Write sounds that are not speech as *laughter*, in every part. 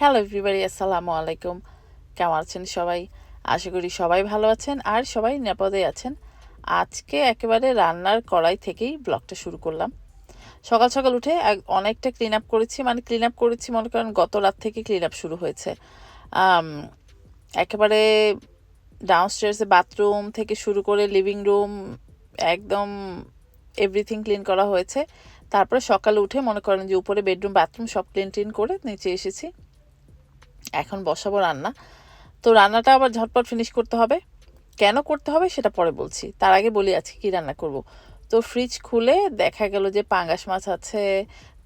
Hello everybody আসসালামু আলাইকুম কেমন আছেন সবাই? আশা করি সবাই ভালো আছেন আর সবাই নিরাপদে আছেন। আজকে একেবারে রান্নার কড়াই থেকেই ব্লগটা শুরু করলাম। সকাল সকাল উঠে অনেকটা ক্লিন আপ করেছি। মানে ক্লিন আপ করেছি, মনে করেন গত রাত থেকে ক্লিন আপ শুরু হয়েছে। একেবারে ডাউনস্টেয়ার্সে বাথরুম থেকে শুরু করে লিভিং রুম একদম এভরিথিং ক্লিন করা হয়েছে। তারপরে সকালে উঠে মনে করেন যে উপরে বেডরুম বাথরুম সব ক্লিন টিন করে নিচে এসেছি। এখন বসাবো রান্না। তো রান্নাটা আবার ঝটপট ফিনিশ করতে হবে। কেন করতে হবে সেটা পরে বলছি। তার আগে বলি আজকে কি রান্না করব। তো ফ্রিজ খুলে দেখা গেল যে পাঙ্গাস মাছ আছে,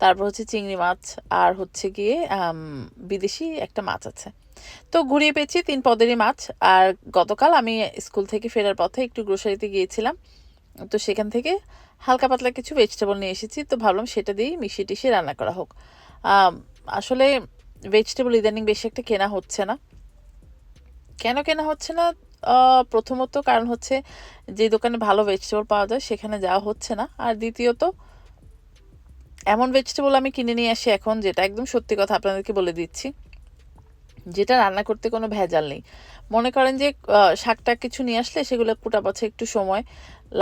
তারপর হচ্ছে চিংড়ি মাছ, আর হচ্ছে গিয়ে বিদেশি একটা মাছ আছে। তো ঘুরিয়ে পেয়েছি তিন পদেরই মাছ। আর গতকাল আমি স্কুল থেকে ফেরার পথে একটু গ্রোসারিতে গিয়েছিলাম। তো সেখান থেকে হালকা পাতলা কিছু ভেজিটেবল নিয়ে এসেছি। তো ভাবলাম সেটা দিয়েই মিশিয়ে টিশিয়ে রান্না করা হোক। আসলে ভেজিটেবল ইদানিং বেশি একটা কেনা হচ্ছে না। কেন কেনা হচ্ছে না? প্রথমত কারণ হচ্ছে যে দোকানে ভালো ভেজিটেবল পাওয়া যায়, সেখানে যাওয়া হচ্ছে না। আর দ্বিতীয়ত, এমন ভেজিটেবল আমি কিনে নিয়ে আসি এখন যেটা একদম সত্যি কথা আপনাদেরকে বলে দিচ্ছি, যেটা রান্না করতে কোনো ভেজাল নেই। মনে করেন যে শাকটা কিছু নিয়ে আসলে সেগুলো কোটা বাছা একটু সময়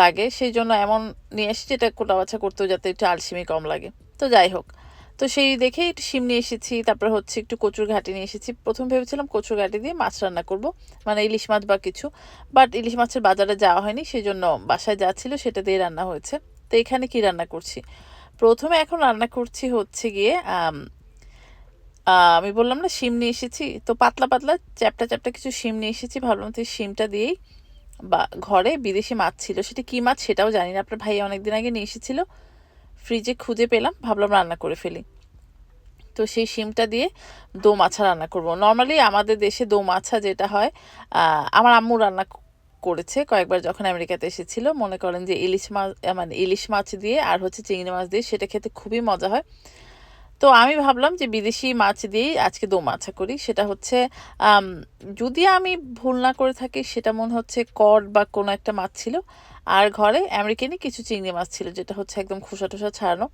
লাগে, সেই জন্য এমন নিয়ে আসি যেটা কোটা বাছা করতেও যাতে একটু আলসিমি কম লাগে। তো যাই হোক তো সেই দেখে একটু শিম নিয়ে এসেছি, তারপরে হচ্ছে একটু কচুর ঘাটি নিয়ে এসেছি। প্রথম ভেবেছিলাম কচুর ঘাটি দিয়ে মাছ রান্না করব মানে ইলিশ মাছ বা কিছু। বাট ইলিশ মাছের বাজারে যাওয়া হয়নি সেই জন্য বাসায় যা ছিল সেটা দিয়ে রান্না হয়েছে। তো এখানে কি রান্না করছি? প্রথমে এখন রান্না করছি হচ্ছে গিয়ে, আমি বললাম না শিম নিয়ে এসেছি। তো পাতলা পাতলা চ্যাপটা চ্যাপটা কিছু শিম নিয়ে এসেছি, ভাবলাম তো শিমটা দিয়েই বা ঘরে বিদেশি মাছ ছিল, সেটা কি মাছ সেটাও জানি না। আপনার ভাই অনেকদিন আগে নিয়ে এসেছিল। ফ্রিজে খুঁজে পেলাম, ভাবলাম রান্না করে ফেলি। তো সেই শিমটা দিয়ে দো মাছা রান্না করব। নর্মালি আমাদের দেশে দো মাছা যেটা হয় আমার আম্মু রান্না করেছে কয়েকবার যখন আমেরিকাতে এসেছিল। মনে করেন যে ইলিশ মাছ মানে ইলিশ মাছ দিয়ে আর হচ্ছে চিংড়ি মাছ দিয়ে সেটা খেতে খুবই মজা হয়। তো আমি ভাবলাম যে বিদেশি মাছ দিয়েই আজকে দো মাছা করি। সেটা হচ্ছে যদি আমি ভুল না করে থাকি, সেটা মনে হচ্ছে কড বা কোনো একটা মাছ ছিল আর ঘরে আমেরিকানই কিছু চিংড়ি মাছ ছিল, যেটা হচ্ছে একদম খোসা টোসা ছাড়ানো।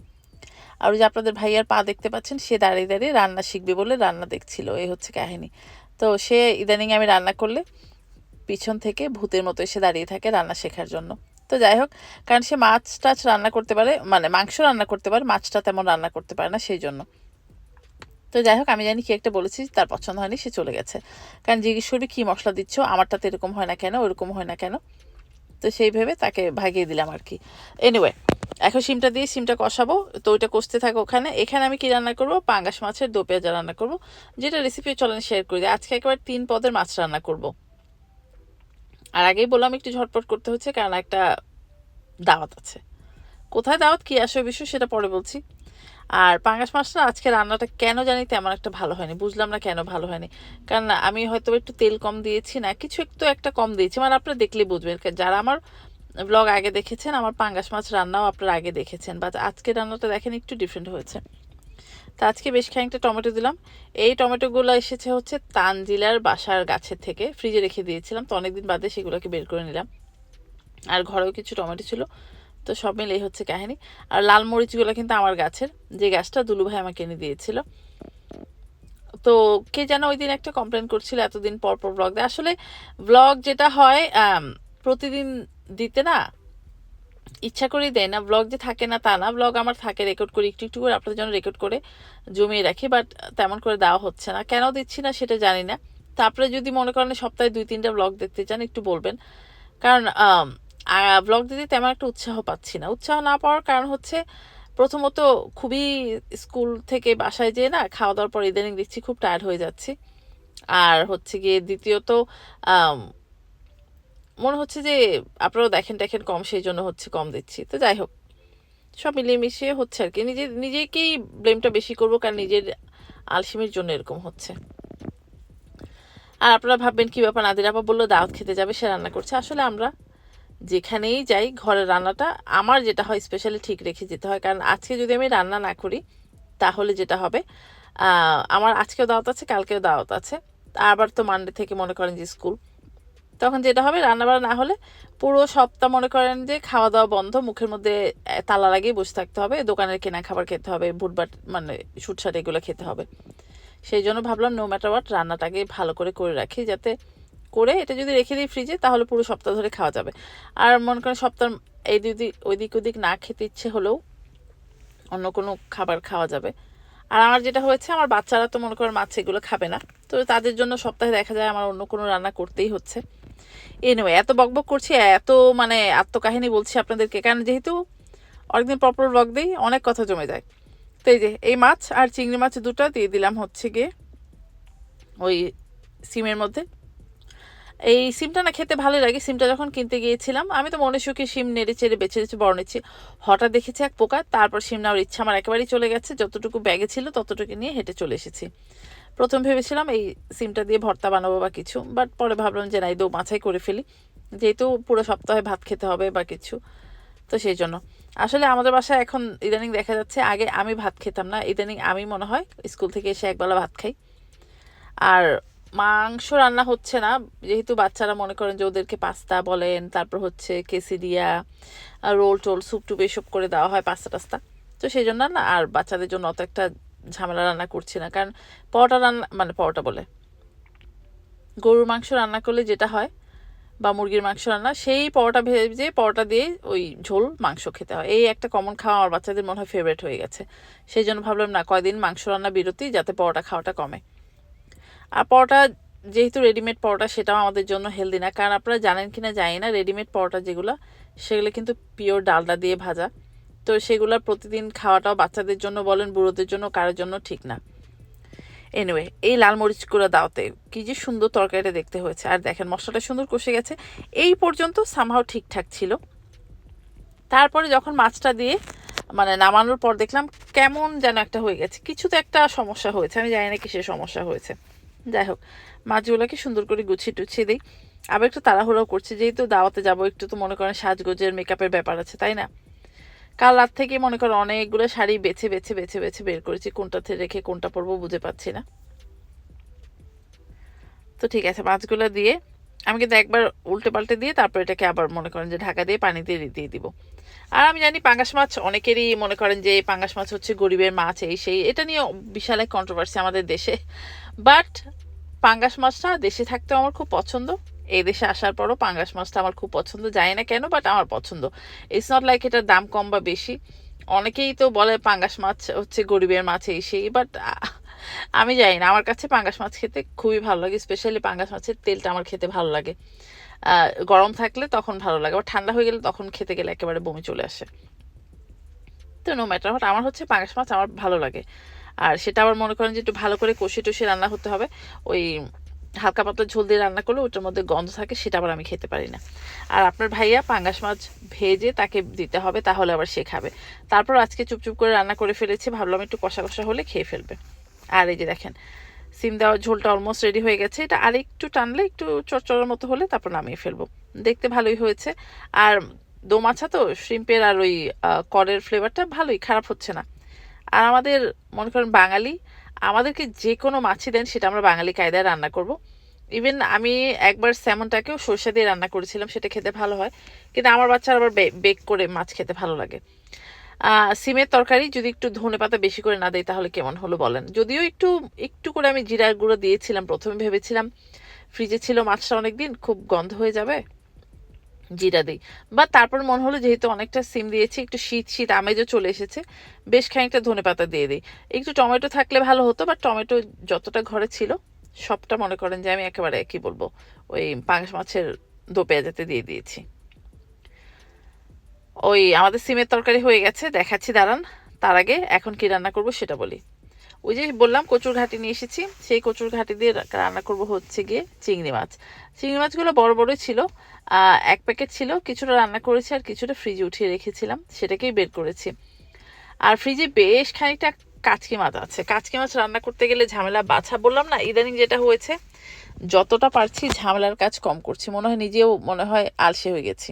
আর ওই যে আপনাদের ভাইয়ার পা দেখতে পাচ্ছেন, সে দাঁড়িয়ে দাঁড়িয়ে রান্না শিখবে বলে রান্না দেখছিল এই হচ্ছে কাহিনী। তো সে ইদানিং আমি রান্না করলে পিছন থেকে ভূতের মতো এসে দাঁড়িয়ে থাকে রান্না শেখার জন্য। তো যাই হোক, কারণ সে মাছ টাছ রান্না করতে পারে মানে মাংস রান্না করতে পারে, মাছটা তেমন রান্না করতে পারে না সেই জন্য। তো যাই হোক, আমি জানি কি একটা বলেছি, তার পছন্দ হয়নি, সে চলে গেছে। কারণ জিজ্ঞেস করবি, কী মশলা দিচ্ছ? আমারটাতে এরকম হয় না কেন? ওরকম হয় না কেন? তো সেই ভেবে তাকে ভাগিয়ে দিলাম আর কি। এনিওয়ে এখন সিমটা দিয়ে সিমটা কষাবো, তো ওইটা কষতে থাকে ওখানে। এখানে আমি কি রান্না করব? পাঙ্গাস মাছের দো পেঁয়াজা রান্না করব। যেটা রেসিপি চলেন শেয়ার করি। আজকে একেবারে তিন পদের মাছ রান্না করব। আর আগেই বললাম একটু ঝটপট করতে হচ্ছে, কারণ একটা দাওয়াত আছে। কোথায় দাওয়াত, কি আসবে বিষয় সেটা পরে বলছি। আর পাঙ্গাস মাছটা আজকে রান্নাটা কেন জানি তেমন একটা ভালো হয়নি, বুঝলাম না কেন ভালো হয়নি। কারণ আমি হয়তো একটু তেল কম দিয়েছি না, কিছু একটু একটা কম দিয়েছি মানে আপনারা দেখলে বুঝবেন। যারা আমার ব্লগ আগে দেখেছেন, আমার পাঙ্গাস মাছ রান্নাও আপনারা আগে দেখেছেন বাট আজকে রান্নাটা দেখেন একটু ডিফারেন্ট হয়েছে। তা আজকে বেশ খানিকটা টমেটো দিলাম। এই টমেটোগুলো এসেছে হচ্ছে তানজিলার বাসার গাছের থেকে ফ্রিজে রেখে দিয়েছিলাম, তো অনেকদিন বাদে সেগুলোকে বের করে নিলাম। আর ঘরেও কিছু টমেটো ছিল তো সব মিলেই হচ্ছে কাহিনী। আর লাল মরিচগুলো কিন্তু আমার গাছের। যে গাছটা দুলু ভাই আমাকে এনে দিয়েছিল। তো কে যেন ওই দিন একটা কমপ্লেন করছিল এতদিন পর পর ব্লগ দেয়। আসলে ব্লগ যেটা হয় প্রতিদিন দিতে না ইচ্ছা করেই দেয় না। ব্লগ যে থাকে না তা না। ব্লগ আমার থাকে রেকর্ড করি, একটু একটু করে আপনাদের জন্য রেকর্ড করে জমিয়ে রাখি বাট তেমন করে দেওয়া হচ্ছে না। কেন দিচ্ছি না সেটা জানি না। তারপরে যদি মনে করেন সপ্তাহে দুই, তিনটা ব্লগ দেখতে চান, একটু বলবেন। কারণ ব্লগ দিতে তেমন একটা উৎসাহ পাচ্ছি না। উৎসাহ না পাওয়ার কারণ হচ্ছে, প্রথমত খুবই স্কুল থেকে বাসায় যেয়ে না খাওয়া দাওয়ার পর ইদানিং দেখছি খুব টায়ার্ড হয়ে যাচ্ছি। আর হচ্ছে গিয়ে দ্বিতীয়ত মনে হচ্ছে যে আপনারাও দেখেন দেখেন কম, সেই জন্য হচ্ছে কম দিচ্ছি। তো যাই হোক, সব মিলিয়ে মিশিয়ে হচ্ছে আর কি। নিজে, নিজেকেই ব্লেমটা বেশি করব কারণ নিজের আলসিমির জন্য এরকম হচ্ছে। আর আপনারা ভাববেন কি ব্যাপার? নাদির আপা বলল, দাওয়াত খেতে যাবে, সে রান্না করছে। আসলে আমরা যেখানেই যাই ঘরের রান্নাটা আমার যেটা হয় স্পেশালি ঠিক রেখে যেতে হয়। কারণ আজকে যদি আমি রান্না না করি, তাহলে যেটা হবে আমার আজকেও দাওয়াত আছে, কালকেও দাওয়াত আছে। আবার তো মানডে থেকে মনে করেন যে স্কুল তখন যেটা হবে রান্নাবান্না না হলে পুরো সপ্তাহ মনে করেন যে খাওয়া দাওয়া বন্ধ, মুখের মধ্যে তালা লাগিয়ে বসে থাকতে হবে। দোকানের কেনা খাবার খেতে হবে, বুটবাট মানে সুটসাট এগুলো খেতে হবে। সেই জন্য ভাবলাম নো ম্যাটার ওয়াট রান্নাটাকে ভালো করে করে রাখি, যাতে করে এটা যদি রেখে দিই ফ্রিজে তাহলে পুরো সপ্তাহ ধরে খাওয়া যাবে। আর মনে করেন সপ্তাহ এই দিক ওইদিক ওদিক না খেতে ইচ্ছে হলেও অন্য কোনো খাবার খাওয়া যাবে। আর আমার যেটা হয়েছে, আমার বাচ্চারা তো মনে করেন মাছ এগুলো খাবে না। তো তাদের জন্য সপ্তাহে দেখা যায় আমার অন্য কোনো রান্না করতেই হচ্ছে। এনিওয়ে এত বকবক করছি, এত মানে আত্মকাহিনী বলছি আপনাদেরকে, কারণ যেহেতু অনেকদিন পরপর ব্লগ দিই, অনেক কথা জমে যায়। তো এই যে, এই মাছ আর চিংড়ি মাছ দুটো দিয়ে দিলাম হচ্ছে গিয়ে ওই সিমের মধ্যে। এই সিমটা না খেতে ভালোই লাগে। সিমটা যখন কিনতে গিয়েছিলাম, আমি তো মনে সুখে সিম নেড়ে চেড়ে বেছে বেছে বড় নিচ্ছি। হঠাৎ দেখেছি এক পোকা, তারপর সিম নেওয়ার ইচ্ছা আমার একেবারেই চলে গেছে। যতটুকু ব্যাগে ছিল, ততটুকু নিয়ে হেঁটে চলে এসেছি। প্রথম ভেবেছিলাম এই সিমটা দিয়ে ভর্তা বানাবো বা কিছু বাট পরে ভাবলাম যে না, এই দো মাছাই করে ফেলি। যেহেতু পুরো সপ্তাহে ভাত খেতে হবে বা কিছু, তো সেই জন্য। আসলে আমাদের বাসায় এখন ইদানিং দেখা যাচ্ছে, আগে আমি ভাত খেতাম না, ইদানিং আমি মনে হয় স্কুল থেকে এসে একবেলা ভাত খাই। আর মাংস রান্না হচ্ছে না। যেহেতু বাচ্চারা মনে করেন যে ওদেরকে পাস্তা বলেন, তারপর হচ্ছে কেসিডিয়া রোল টোল, স্যুপ টুপ এসব করে দেওয়া হয় পাস্তা টাস্তা। তো সেই জন্য না, আর বাচ্চাদের জন্য অত একটা ঝামেলা রান্না করছি না। কারণ পরোটা রান্না মানে পরোটা বলে। গরুর মাংস রান্না করলে যেটা হয় বা মুরগির মাংস রান্না, সেই পরোটা ভেজে পরোটা দিয়ে ওই ঝোল মাংস খেতে হয়। এই একটা কমন খাওয়া আমার বাচ্চাদের মনে হয় ফেভারিট হয়ে গেছে। সেই জন্য ভাবলাম না, কয়দিন মাংস রান্না বিরতি যাতে পরোটা খাওয়াটা কমে। আর পরোটা যেহেতু রেডিমেড পরোটা, সেটাও আমাদের জন্য হেলদি না। কারণ আপনারা জানেন কি না জানি না রেডিমেড পরোটা যেগুলো, সেগুলো কিন্তু পিওর ডালডা দিয়ে ভাজা। তো সেগুলো প্রতিদিন খাওয়াটাও বাচ্চাদের জন্য বলেন, বুড়োদের জন্য, কারোর জন্য ঠিক না। এনিওয়ে এই লাল মরিচগুলো দাওতে কি যে সুন্দর তরকারিটা দেখতে হয়েছে। আর দেখেন, মশলাটা সুন্দর কষে গেছে। এই পর্যন্ত সামহাও ঠিকঠাক ছিল। তারপরে যখন মাছটা দিয়ে মানে নামানোর পর দেখলাম কেমন যেন একটা হয়ে গেছে। কিছু তো একটা সমস্যা হয়েছে, আমি জানি না কিসের সমস্যা হয়েছে। যাই হোক মাছগুলোকে সুন্দর করে গুছিয়ে টুছিয়ে দিই। আবার একটু তাড়াহুড়াও করছি, যেহেতু দাওয়াতে যাব, একটু তো মনে করেন সাজগোজের মেকআপের ব্যাপার আছে, তাই না? কাল রাত থেকে মনে করেন অনেকগুলো শাড়ি বেছে বেছে বেছে বেছে বের করেছি, কোনটাতে রেখে কোনটা পরবো বুঝে পাচ্ছি না। তো ঠিক আছে, মাছগুলো দিয়ে আমি কিন্তু একবার উল্টে পাল্টে দিয়ে তারপর এটাকে আবার মনে করেন যে ঢাকা দিয়ে পানিতে দিয়ে দিব। আর আমি জানি পাঙ্গাস মাছ অনেকেরই মনে করেন যে পাঙ্গাস মাছ হচ্ছে গরিবের মাছ, এই সেই, এটা নিয়ে বিশাল এক কন্ট্রোভার্সি আমাদের দেশে। বাট পাঙ্গাস মাছটা দেশে থাকতেও আমার খুব পছন্দ। এই দেশে আসার পরও পাঙ্গাস মাছটা আমার খুব পছন্দ। জানি না কেন বাট আমার পছন্দ। ইটস নট লাইক এটার দাম কম বা বেশি। অনেকেই তো বলে পাঙ্গাস মাছ হচ্ছে গরিবের মাছ, এই সেই বাট আমি জানি না, আমার কাছে পাঙ্গাস মাছ খেতে খুবই ভালো লাগে স্পেশালি পাঙ্গাস মাছের তেলটা আমার খেতে ভালো লাগে। গরম থাকলে তখন ভালো লাগে, আবার ঠান্ডা হয়ে গেলে তখন খেতে গেলে একেবারে বমি চলে আসে। তো নো ম্যাটার হোয়াট আমার হচ্ছে পাঙ্গাস মাছ আমার ভালো লাগে। আর সেটা আবার মনে করেন যে একটু ভালো করে কষে টষে রান্না হতে হবে, ওই হালকা পাতলা ঝোল দিয়ে রান্না করলে ওটার মধ্যে গন্ধ থাকে, সেটা আবার আমি খেতে পারি না। আর আপনার ভাইয়া পাঙ্গাস মাছ ভেজে তাকে দিতে হবে, তাহলে আবার সে খাবে। তারপর আজকে চুপচুপ করে রান্না করে ফেলেছি, ভাবলাম একটু কষা কষা হলে খেয়ে ফেলবে। আর এই যে দেখেন, সিম দেওয়ার ঝোলটা অলমোস্ট রেডি হয়ে গেছে। এটা আর একটু টানলে একটু চরচরের মতো হলে তারপর নামিয়ে ফেলব। দেখতে ভালোই হয়েছে। আর দোমাছা তো শ্রিম্পের আর ওই করের ফ্লেভারটা ভালোই, খারাপ হচ্ছে না। আর আমাদের, মনে করেন বাঙালি, আমাদেরকে যে কোনো মাছই দেন, সেটা আমরা বাঙালি কায়দায় রান্না করব। ইভেন আমি একবার স্যামনটাকেও সর্ষে দিয়ে রান্না করেছিলাম, সেটা খেতে ভালো হয়। কিন্তু আমার বাচ্চারা আবার বেক করে মাছ খেতে ভালো লাগে। সিমের তরকারি যদি একটু ধনে পাতা বেশি করে না দেয় তাহলে কেমন হলো বলেন? যদিও একটু একটু করে আমি জিরার গুঁড়ো দিয়েছিলাম, প্রথমে ভেবেছিলাম ফ্রিজে ছিল মাছটা অনেকদিন, খুব গন্ধ হয়ে যাবে, জিরা দিই। বা তারপর মনে হলো যেহেতু অনেকটা সিম দিয়েছি, একটু শীত শীত আমেজও চলে এসেছে, বেশ খানিকটা ধনে পাতা দিয়ে দিই। একটু টমেটো থাকলে ভালো হতো বা টমেটো যতটা ঘরে ছিল, সবটা মনে করেন যে আমি একেবারে, কি বলব, ওই পাঙ্গাস মাছের দো পেঁয়াজাতে দিয়ে দিয়েছি। ওই আমাদের সিমের তরকারি হয়ে গেছে, দেখাচ্ছি, দাঁড়ান। তার আগে এখন কি রান্না করব সেটা বলি। ওই যে বললাম, কচুর ঘাটি নিয়ে এসেছি। সেই কচুর ঘাটি দিয়ে রান্না করব হচ্ছে গিয়ে চিংড়ি মাছ। চিংড়ি মাছগুলো বড় বড়ই ছিল এক প্যাকেট ছিল। কিছুটা রান্না করেছি আর কিছুটা ফ্রিজে উঠিয়ে রেখেছিলাম। সেটাকেই বের করেছি। আর ফ্রিজে বেশ খানিকটা কাচকি মাছ আছে। কাচকি মাছ রান্না করতে গেলে ঝামেলা বাছা বললাম না, ইদানিং যেটা হয়েছে, যতটা পারছি ঝামেলার কাজ কম করছি। মনে হয় নিজেও, মনে হয় আলসে হয়ে গেছি।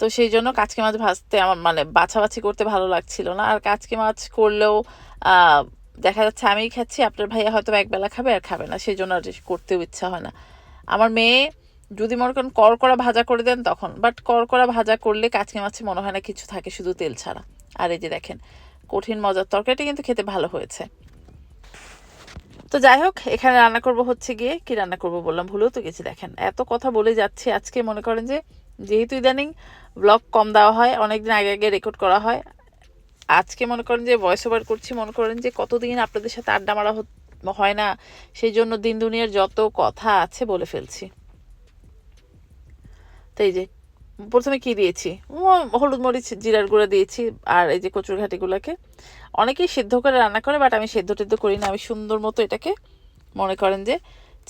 তো সেই জন্য কাচকি মাছ ভাজতে আমার মানে বাছাবাছি করতে ভালো লাগছিল না। আর কাচকি মাছ করলেও দেখা যাচ্ছে আমিই খাচ্ছি, আপনার ভাইয়া হয়তো একবেলা খাবে আর খাবে না, সেই জন্য আর করতেও ইচ্ছা হয় না। আমার মেয়ে যদি মনে করেন করকরা ভাজা করে দেন তখন বাট করকরা ভাজা করলে কাচকি মাছে মনে হয় না কিছু থাকে, শুধু তেল ছাড়া। আর এই যে দেখেন, কঠিন মজার তরকারিটা কিন্তু খেতে ভালো হয়েছে। তো যাই হোক, এখানে রান্না করব হচ্ছে গিয়ে, কি রান্না করব বললাম ভুলেও তো গেছি, দেখেন। এত কথা বলে যাচ্ছে, আজকে মনে করেন যে, যেহেতু ইদানিং ব্লগ কম দেওয়া হয়, অনেকদিন আগে আগে রেকর্ড করা হয়। আজকে মনে করেন যে ভয়েস ওভার করছি, মনে করেন যে কতদিন আপনাদের সাথে আড্ডা মারা হয় না, সেই জন্য দিন দুনিয়ার যত কথা আছে বলে ফেলছি। তো এই যে, প্রথমে কি দিয়েছি? হলুদ মরিচ, জিরার গুঁড়া দিয়েছি, আর এই যে কচুর ঘাটিগুলোকে। অনেকেই সেদ্ধ করে রান্না করে বাট আমি সেদ্ধ টেদ্ধ করি না, আমি সুন্দর মতো এটাকে মনে করেন যে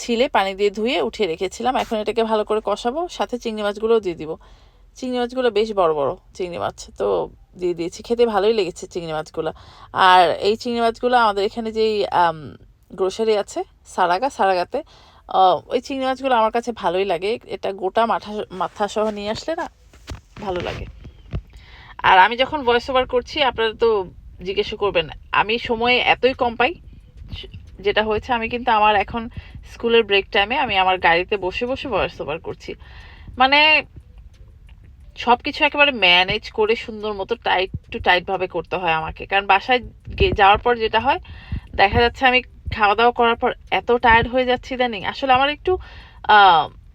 ছিলে, পানি দিয়ে ধুয়ে উঠিয়ে রেখেছিলাম। এখন এটাকে ভালো করে কষাবো, সাথে চিংড়ি মাছগুলোও দিয়ে দিব। চিংড়ি মাছগুলো বেশ বড় বড় চিংড়ি মাছ, তো দিয়ে দিয়েছি। খেতে ভালোই লেগেছে চিংড়ি মাছগুলো। আর এই চিংড়ি মাছগুলো আমাদের এখানে যেই গ্রোসারি আছে, সারাগা, সারাগাতে ওই চিংড়ি মাছগুলো আমার কাছে ভালোই লাগে। এটা গোটা মাথা মাথা সহ নিয়ে আসলে না, ভালো লাগে। আর আমি যখন ভয়েস ওভার করছি, আপনারা তো জিজ্ঞেস করবেন, আমি সময় এতই কম পাই, যেটা হয়েছে আমি কিন্তু আমার এখন স্কুলের ব্রেক টাইমে আমি আমার গাড়িতে বসে বসে ভয়েস ওভার করছি। মানে সব কিছু একেবারে ম্যানেজ করে সুন্দর মতো টাইট টু টাইট ভাবে করতে হয় আমাকে। কারণ বাসায় যাওয়ার পর যেটা হয়, দেখা যাচ্ছে আমি খাওয়া দাওয়া করার পর এত টায়ার্ড হয়ে যাচ্ছি ইদানিং আসলে আমার একটু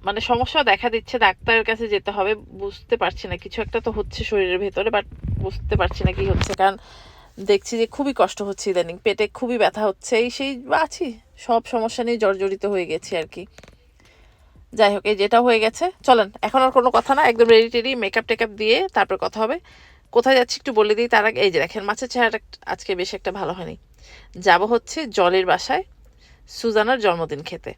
মানে সমস্যা দেখা দিচ্ছে ডাক্তারের কাছে যেতে হবে। বুঝতে পারছি না, কিছু একটা তো হচ্ছে শরীরের ভেতরে বাট বুঝতে পারছি না কি হচ্ছে। কারণ দেখছি যে খুবই কষ্ট হচ্ছে ইদানিং, পেটে খুবই ব্যথা হচ্ছে, এই সেই আছি, সব সমস্যা নিয়ে জর্জরিত হয়ে গেছি আর কি। যাই হোক, এই যেটা হয়ে গেছে, চলেন, এখন আর কোনো কথা না, একদম রেডি টেডি মেকআপ টেকআপ দিয়ে তারপর কথা হবে। কোথায় যাচ্ছি একটু বলে দিই, তার আগে এই যে দেখেন, মাছের চেহারাটা আজকে বেশ একটা ভালো হয়নি। যাব হচ্ছে জলের বাসায় সুজানার জন্মদিন খেতে।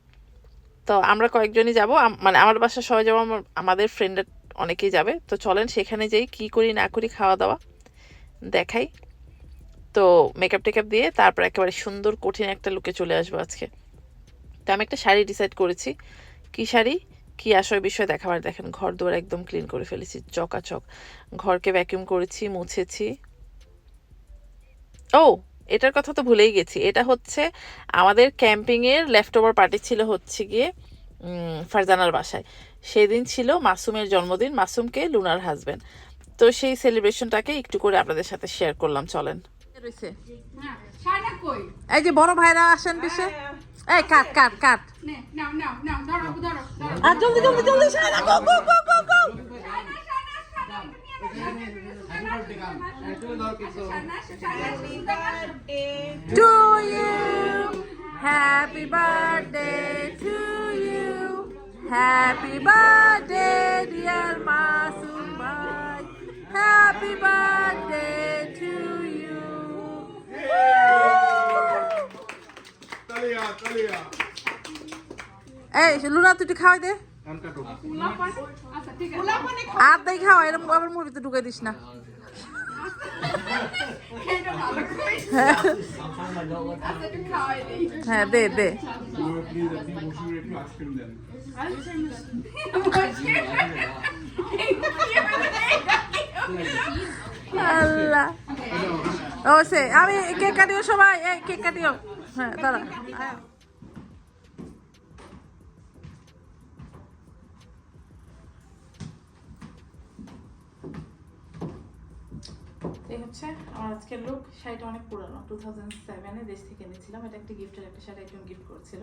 তো আমরা কয়েকজনই যাব মানে আমার বাসায় সবাই যাব আমাদের ফ্রেন্ড অনেকেই যাবে। তো চলেন, সেখানে যেই কি করি না করি খাওয়া দাওয়া দেখাই। তো মেকআপ টেকআপ দিয়ে তারপর একেবারে সুন্দর কঠিন একটা লুকে চলে আসব আজকে। তো আমি একটা শাড়ি ডিসাইড করেছি। কি শাড়ি? কি আসয় বিষয় দেখাবার দেখেন ঘর দুয়ার একদম ক্লিন করে ফেলেছি চকাচক। ঘরকে ভ্যাকিউম করেছি মুছেছি। ও এটার কথা তো ভুলেই গেছি। এটা হচ্ছে আমাদের ক্যাম্পিং এর লেফট ওভার পার্টি ছিল হচ্ছে গিয়ে ফারজানার বাসায়। সেদিন ছিল মাসুমের জন্মদিন মাসুমকে লুনার হাজবেন্ড তো সেই সেলিব্রেশনটাকে একটু করে আপনাদের সাথে শেয়ার করলাম চলেন। হ্যাঁ? এই যে বড় ভাইরা আসেন পিছে। এই কাট কাট কাট নে, নাও, নাও, নাও, ধরো, ধরো, ধরো। আর জলদি জলদি জলদি সারা গো গো গো গো গো শাড়ি, শাড়ি, শাড়ি, নিয়ে নাও, sari, sari, sari, to you happy birthday to you happy birthday dear Masum bhai happy birthday এই লুনা তুই খাওয়াই দে। আর তাই খাওয়া এরকম আবার মুড়িতে ঢুকাই দিস না। হ্যাঁ দে দে। আল্লাহ। ও সে আমি কেক কাটিও সবাই এই কেক কাটিও। হ্যাঁ আমার আজকের লুক শাড়িটা অনেক পুরানো টু থাউজেন্ড সেভেনে দেশ থেকে এনেছিলাম। এটা একটা গিফটের একটা শাড়ি একজন গিফট করেছিল।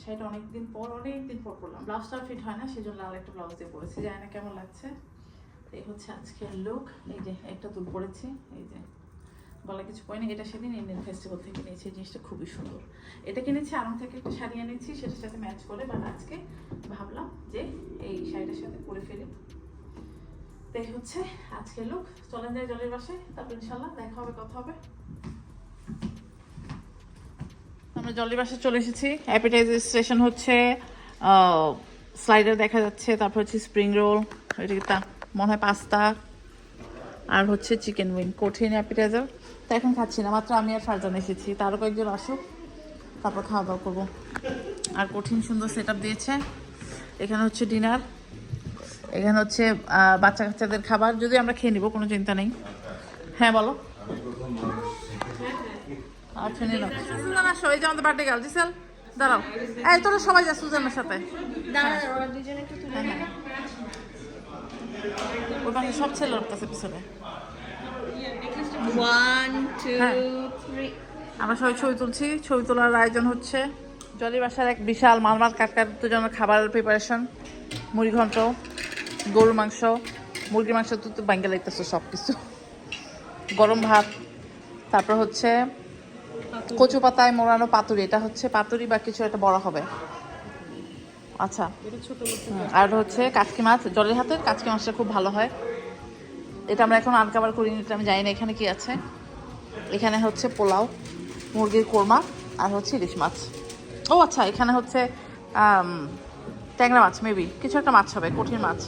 শাড়িটা অনেকদিন পর অনেকদিন পর পরলাম। ব্লাউজটা ফিট হয় না সেই জন্য লাল একটা ব্লাউজ দিয়ে পরেছি। জানি না কেমন লাগছে। এই হচ্ছে আজকের লুক এই যে একটা তুল পরেছি। এই যে গলা কিছু পয়নি এটা সেদিন ইন্ডিয়ান ফেস্টিভ্যাল থেকে নিয়েছি জিনিসটা খুবই সুন্দর। এটা কিনেছি, আরাম থেকে একটা শাড়ি এনেছি, সেটার সাথে ম্যাচ করে বাট আজকে ভাবলাম যে এই শাড়িটার সাথে পরে ফেলি। তো এই হচ্ছে আজকের লোক চলেন যাই জলের বাসায়, তারপর ইনশাল্লাহ দেখা হবে, কথা হবে। আমরা জলের বাসায় চলে এসেছি। অ্যাপিটাইজার স্টেশন হচ্ছে স্লাইডার দেখা যাচ্ছে, তারপর হচ্ছে স্প্রিং রোল এটা মনে হয় পাস্তা, আর হচ্ছে চিকেন উইং কঠিন অ্যাপিটাইজার তা এখন খাচ্ছি না। মাত্র আমি আর ফারজান এসেছি। তারও কয়েকজন আসুক তারপর খাওয়া দাওয়া করব। আর কঠিন সুন্দর সেট দিয়েছে। এখানে হচ্ছে ডিনার এখানে হচ্ছে বাচ্চা কাচ্চাদের খাবার। যদি আমরা খেয়ে নিব কোনো চিন্তা নেই। হ্যাঁ বলো। আচ্ছা নিলাম। সুজান আসো এই যে আমাদের বার্থডে জিসেল দাঁড়াও। এই তোরা সবাই যা সুজানের সাথে। হ্যাঁ, হ্যাঁ। ওই সব ছেলের কাছে পিছনে। আমরা সবাই ছবি তুলছি। ছবি তোলার আয়োজন হচ্ছে জলি বাসার এক বিশাল মালমাল কাটকার জন্য খাবারের প্রিপারেশন মুড়ি ঘন্ট গরুর মাংস মুরগির মাংস তো বাঙ্গা লাগতেছে সব কিছু গরম ভাত তারপর হচ্ছে কচু পাতায় মোড়ানো পাতুরি। এটা হচ্ছে পাতুরি বা কিছু একটা বড় হবে। আচ্ছা। আর হচ্ছে কাচকি মাছ জলের হাতের কাচকি মাছটা খুব ভালো হয়। এটা আমরা এখন আনকাভার করিনি এটা আমি জানি না এখানে কি আছে। এখানে হচ্ছে পোলাও মুরগির কোরমা আর হচ্ছে ইলিশ মাছ। ও আচ্ছা এখানে হচ্ছে ট্যাংরা মাছ মেবি কিছু একটা মাছ হবে কঠিন মাছ।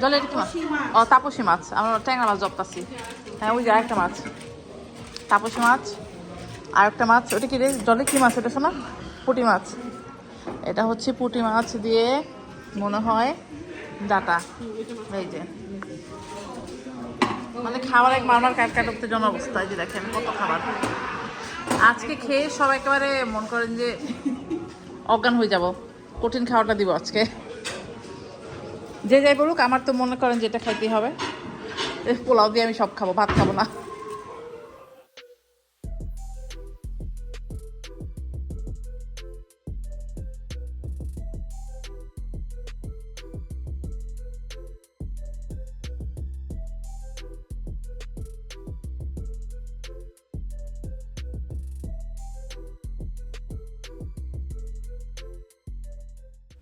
জলে এটা কি মাছ? ও তাপসী মাছ। আমরা ট্যাংরা মাছ জপতাছি। হ্যাঁ ওই যে আরেকটা মাছ। তাপসী মাছ আর একটা মাছ। ওটা কি রে? জলে কি মাছ ওটা শোনা? পুঁটি মাছ। এটা হচ্ছে পুঁটি মাছ দিয়ে মনে হয় ডাটা। এই যে। মানে খাবার এক মারমার কাট কাট অবস্থা অবস্থায় যে দেখেন কত খাবার। আজকে খেয়ে সব একেবারে মন করেন যে অজ্ঞান হয়ে যাব। কঠিন খাওয়াটা দিব আজকে। যে যাই বলুক, আমার তো মনে করেন যেটা খাইতেই হবে। পোলাও দিয়ে আমি সব খাব, ভাত খাব না।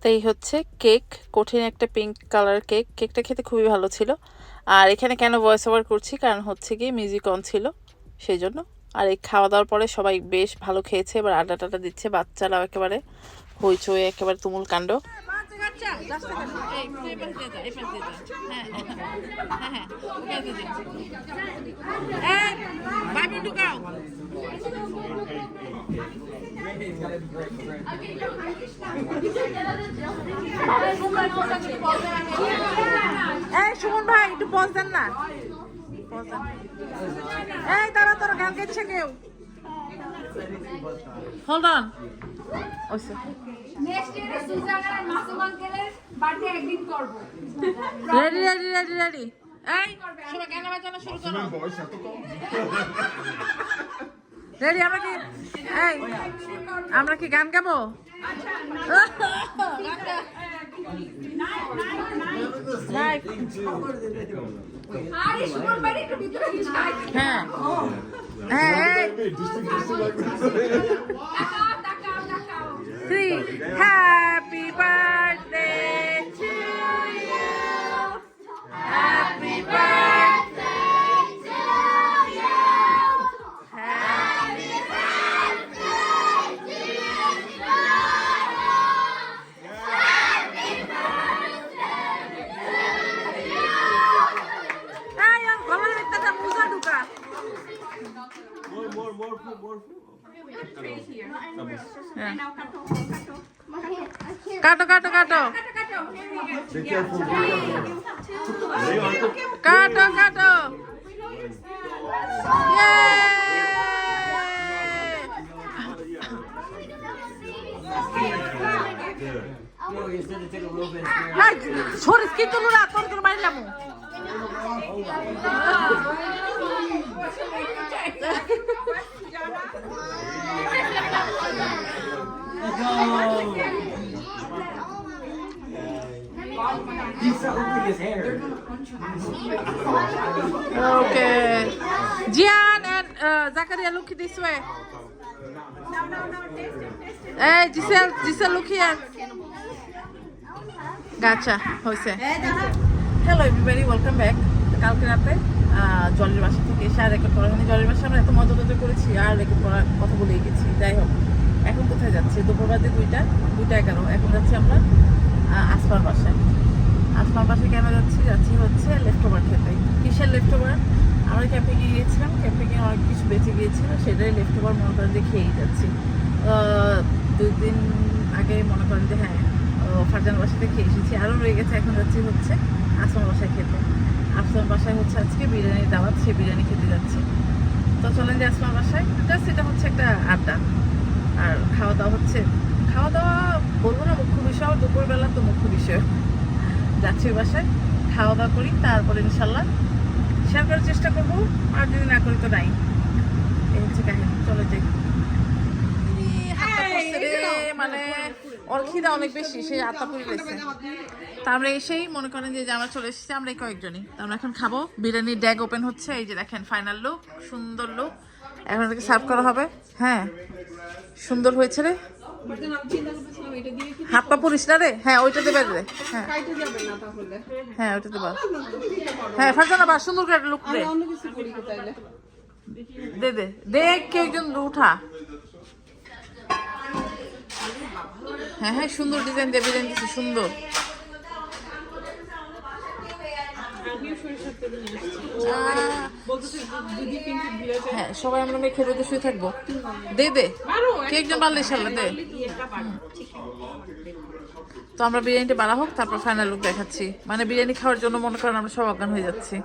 এই হচ্ছে কেক কঠিন একটা পিঙ্ক কালার কেক কেকটা খেতে খুবই ভালো ছিল আর এখানে কেন ভয়েস ওভার করছি কারণ হচ্ছে কি মিউজিক অন ছিল সেই জন্য আর এই খাওয়া দাওয়ার পরে সবাই বেশ ভালো খেয়েছে এবার আড্ডা টাড্ডা দিচ্ছে বাচ্চারাও একেবারে হইচই একেবারে তুমুল কাণ্ড এই সুমন ভাই একটু পজ দেন না। এই তারা তোর গান গেছে কেউ। হোল্ড অন ওইসে নেক্সট ইয়ারে সুজান আর মাসুম আঙ্কেলের বার্থডে একদিন করব রেডি রেডি রেডি রেডি এই সবাই গান বাজানো শুরু করো *laughs* রেডি আমরা কি এই আমরা কি গান গাবো? হ্যাঁ। হ্যাঁ. Chores que tu lula todo que mais lamo. Okay. Jian and uh, Zakaria, look this way. No, no, no. Taste it, taste it. Hey, Giselle, Giselle, look here. Gotcha, হয়েছে হ্যালো এভরিবাডি ওয়েলকাম ব্যাক কালকে রাতে জলের বাসা থেকে এসে আর record করা হয়নি। জলের বাসা আমরা এত মজা টজা করেছি আর রেকর্ড করার কথা বলেই গেছি যাই হোক এখন কোথায় যাচ্ছি? দুপুর বাজে দুইটা দুইটা এগারো। এখন যাচ্ছি আমরা আসমার বাসায়। আসমার বাসায় কেন যাচ্ছি? যাচ্ছি হচ্ছে লেফট ওভার খেতে। কিসের লেফট আমরা ক্যাম্পিংয়ে গিয়েছিলাম। ক্যাম্পিংয়ে অনেক কিছু বেঁচে গিয়েছিল সেটাই লেফট ওভার মনে করেন যে খেয়েই যাচ্ছি। দুই দিন আগে মনে করেন যে হ্যাঁ ফারজান বাসাতে খেয়ে এসেছি। আরও রয়ে গেছে এখন যাচ্ছি হচ্ছে আসমার বাসায় খেতে। আসমার বাসায় হচ্ছে আজকে বিরিয়ানির দাওয়াত সে বিরিয়ানি খেতে যাচ্ছি। তো চলেন যে আসমার বাসায়। জাস্ট এটা হচ্ছে একটা আড্ডা। আর খাওয়া দাওয়া হচ্ছে খাওয়া দাওয়া বলব না মুখ্য বিষয় দুপুরবেলা তো মুখ্য বিষয়। যাচ্ছি ওই বাসায় খাওয়া দাওয়া করি তারপরে ইনশাল্লাহ শেয়ার করার চেষ্টা করব আর যদি না করি তো নাই। এই হচ্ছে কাহিনী চলে যাই। মানে। ওর খিদা অনেক বেশি সেই হাতটা পুড়ে গেছে। তা আমরা এসেই মনে করেন যে যে আমরা চলে এসেছি আমরা এই কয়েকজনই। আমরা এখন খাব। বিরিয়ানির ড্যাগ ওপেন হচ্ছে এই যে দেখেন ফাইনাল লুক সুন্দর লুক এখন এটাকে সার্ভ করা হবে। হ্যাঁ সুন্দর হয়েছে রে। হাত পা পুরিস না রে? হ্যাঁ ওইটা দেবে রে। হ্যাঁ। হ্যাঁ ওইটা দেবা। হ্যাঁ ফারজানা বা সুন্দর করে একটা লুক দে। দে দে। দে কেউ একজন উঠা। হ্যাঁ হ্যাঁ সুন্দর ডিজাইন দিয়ে ডিজাইন দিচ্ছে সুন্দর। হ্যাঁ সবাই আমরা মেখে রোদে শুয়ে থাকব। দে দে। কে একজন দে। তো আমরা বিরিয়ানিটা বাড়া হোক তারপর ফাইনাল লুক দেখাচ্ছি। মানে বিরিয়ানি খাওয়ার জন্য মনে করেন আমরা সব অজ্ঞান হয়ে যাচ্ছি।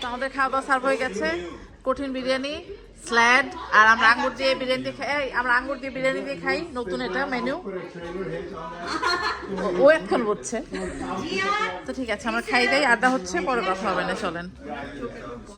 তো আমাদের খাওয়া দাওয়া সার্ভ হয়ে গেছে। কঠিন বিরিয়ানি। স্ল্যাড আর আমরা আঙ্গুর দিয়ে বিরিয়ানি দিয়ে খাই। আমরা আঙ্গুর দিয়ে বিরিয়ানি দিয়ে খাই। নতুন এটা মেনু। ও এখন বলছে। তো ঠিক আছে, আমরা খাই দেয় আড্ডা হচ্ছে, পরে কথা হবে না, চলেন।